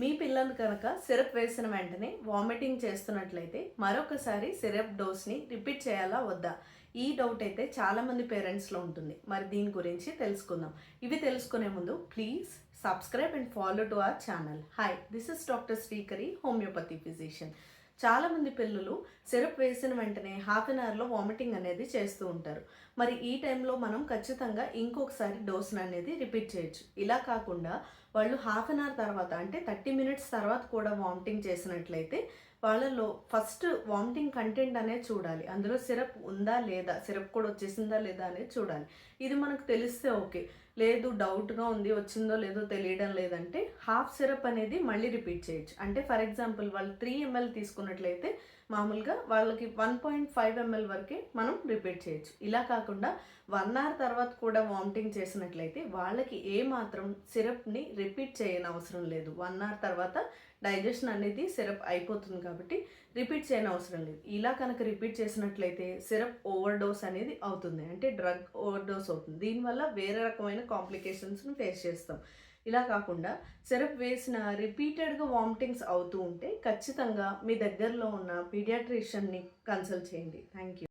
మీ పిల్లలు కనుక సిరప్ వేసిన వెంటనే వామిటింగ్ చేస్తున్నట్లయితే మరొకసారి సిరప్ డోస్ని రిపీట్ చేయాలా వద్దా? ఈ డౌట్ అయితే చాలామంది పేరెంట్స్లో ఉంటుంది. మరి దీని గురించి తెలుసుకుందాం. ఇవి తెలుసుకునే ముందు please subscribe and follow to our channel hi this is doctor Srikari homeopathy physician చాలామంది పిల్లలు సిరప్ వేసిన వెంటనే హాఫ్ అన్ అవర్లో వామిటింగ్ అనేది చేస్తూ ఉంటారు. మరి ఈ టైంలో మనం ఖచ్చితంగా ఇంకొకసారి డోస్ అనేది రిపీట్ చేయొచ్చు. ఇలా కాకుండా వాళ్ళు హాఫ్ అన్ అవర్ తర్వాత అంటే థర్టీ మినిట్స్ తర్వాత కూడా వామిటింగ్ చేసినట్లయితే వాళ్ళలో ఫస్ట్ వామిటింగ్ కంటెంట్ అనేది చూడాలి. అందులో సిరప్ ఉందా లేదా? సిరప్ కూడా వచ్చేసిందా లేదా అనేది చూడాలి. ఇది మనకు తెలిస్తే ఓకే. లేదు డౌట్గా ఉంది వచ్చిందో లేదో తెలియడం లేదంటే హాఫ్ సిరప్ అనేది మళ్ళీ రిపీట్ చేయొచ్చు. అంటే ఫర్ ఎగ్జాంపుల్ వాళ్ళు త్రీ ఎంఎల్ తీసుకున్నట్లయితే మామూలుగా వాళ్ళకి వన్ పాయింట్ ఫైవ్ ఎంఎల్ వరకే మనం రిపీట్ చేయొచ్చు. ఇలా కాకుండా వన్ అవర్ తర్వాత కూడా వామిటింగ్ చేసినట్లయితే వాళ్ళకి ఏ మాత్రం సిరప్ని రిపీట్ చేయని అవసరం లేదు. వన్ అవర్ తర్వాత డైజెషన్ అనేది సిరప్ అయిపోతుంది కాబట్టి రిపీట్ చేయని అవసరం లేదు. ఇలా కనుక రిపీట్ చేసినట్లయితే సిరప్ ఓవర్ డోస్ అనేది అవుతుంది. అంటే డ్రగ్ ఓవర్ డోస్ అవుతుంది. దీనివల్ల వేరే రకమైన కాంప్లికేషన్స్ను ఫేస్ చేస్తాం. ఇలా కాకుండా సిరప్ వేసిన రిపీటెడ్గా వామిటింగ్స్ అవుతూ ఉంటే ఖచ్చితంగా మీ దగ్గరలో ఉన్న పీడియాట్రిషియన్ని కన్సల్ట్ చేయండి. Thank you